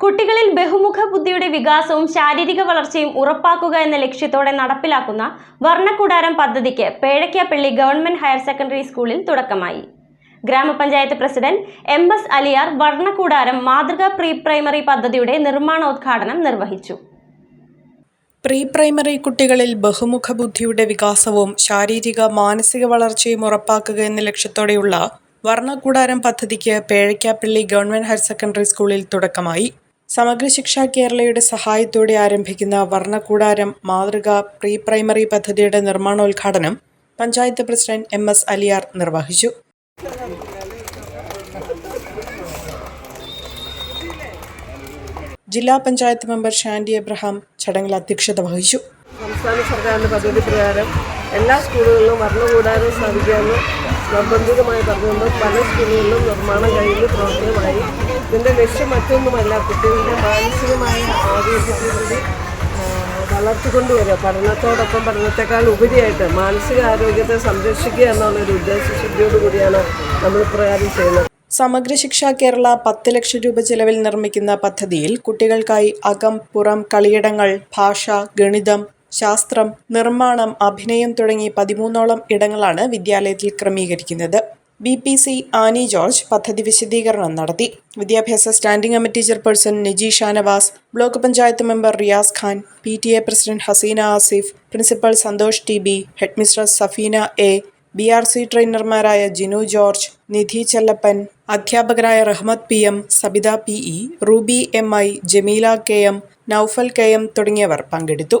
കുട്ടികളിൽ ബഹുമുഖ ബുദ്ധിയുടെ വികാസവും ശാരീരിക വളർച്ചയും ഉറപ്പാക്കുക എന്ന ലക്ഷ്യത്തോടെ നടപ്പിലാക്കുന്ന വർണക്കൂടാരം പദ്ധതിക്ക് പേഴയ്ക്കാപ്പള്ളി ഗവൺമെന്റ് ഹയർ സെക്കൻഡറി സ്കൂളിൽ തുടക്കമായി. ഗ്രാമപഞ്ചായത്ത് പ്രസിഡന്റ് എം എസ് അലിയാർ വർണക്കൂടാരം മാതൃകാ പ്രീ പ്രൈമറി പദ്ധതിയുടെ നിർമ്മാണോദ്ഘാടനം നിർവഹിച്ചു. പ്രീ പ്രൈമറി കുട്ടികളിൽ ബഹുമുഖ ബുദ്ധിയുടെ വികാസവും ശാരീരിക മാനസിക വളർച്ചയും ഉറപ്പാക്കുക എന്ന ലക്ഷ്യത്തോടെയുള്ള വർണക്കൂടാരം പദ്ധതിക്ക് പേഴയ്ക്കാപ്പള്ളി ഗവൺമെന്റ് ഹയർ സെക്കൻഡറി സ്കൂളിൽ തുടക്കമായി. സമഗ്ര ശിക്ഷ കേരളയുടെ സഹായത്തോടെ ആരംഭിക്കുന്ന വർണക്കൂടാരം മാതൃക പ്രീ പ്രൈമറി പദ്ധതിയുടെ നിർമ്മാണോദ്ഘാടനം panchayat president M S Aliyar നിർവഹിച്ചു. ജില്ലാ പഞ്ചായത്ത് മെമ്പർ ഷാൻഡി എബ്രഹാം ചടങ്ങിൽ അധ്യക്ഷത വഹിച്ചു. സംസ്ഥാന സർക്കാരിന്റെ പദ്ധതി പ്രകാരം എല്ലാ സ്കൂളുകളിലും വർണകൂടാരം സ്ഥാപിക്കാമെന്ന് നിർബന്ധിതമായി പറഞ്ഞുകൊണ്ട് പല സ്കൂളുകളിലും നിർമ്മാണം കഴിഞ്ഞ് പ്രവർത്തനമായി. ഇതിന്റെ ലക്ഷ്യം മറ്റൊന്നുമല്ല കുട്ടികളുടെ മാനസികമായ ആരോഗ്യത്തെ കൂടി വളർത്തിക്കൊണ്ടുവരിക. പഠനത്തോടൊപ്പം പഠനത്തെക്കാൾ ഉപരിയായിട്ട് മാനസിക ആരോഗ്യത്തെ സംരക്ഷിക്കുക എന്നുള്ളൊരു ഉദ്ദേശശുദ്ധിയോടു കൂടിയാണ് നമ്മൾ പ്രകാരം ചെയ്യുന്നത്. സമഗ്ര ശിക്ഷ കേരള പത്ത് ലക്ഷം രൂപ ചെലവിൽ നിർമ്മിക്കുന്ന പദ്ധതിയിൽ കുട്ടികൾക്കായി അകം പുറം കളിയിടങ്ങൾ ഭാഷ ഗണിതം ശാസ്ത്രം നിർമ്മാണം അഭിനയം തുടങ്ങി പതിമൂന്നോളം ഇടങ്ങളാണ് വിദ്യാലയത്തിൽ ക്രമീകരിക്കുന്നത്. B P C Annie George പദ്ധതി വിശദീകരണം നടത്തി. വിദ്യാഭ്യാസ standing committee chairperson Niji Shanavas block panchayat member Riyas Khan P T A president Haseena Asif principal Santhosh T B headmistress Safeena A B R C ട്രെയിനർമാരായ Jinu George Nidhi Chellappan അധ്യാപകരായ Rahmath P M Sabitha P E Ruby M I Jameela K M Noufal K M തുടങ്ങിയവർ പങ്കെടുത്തു.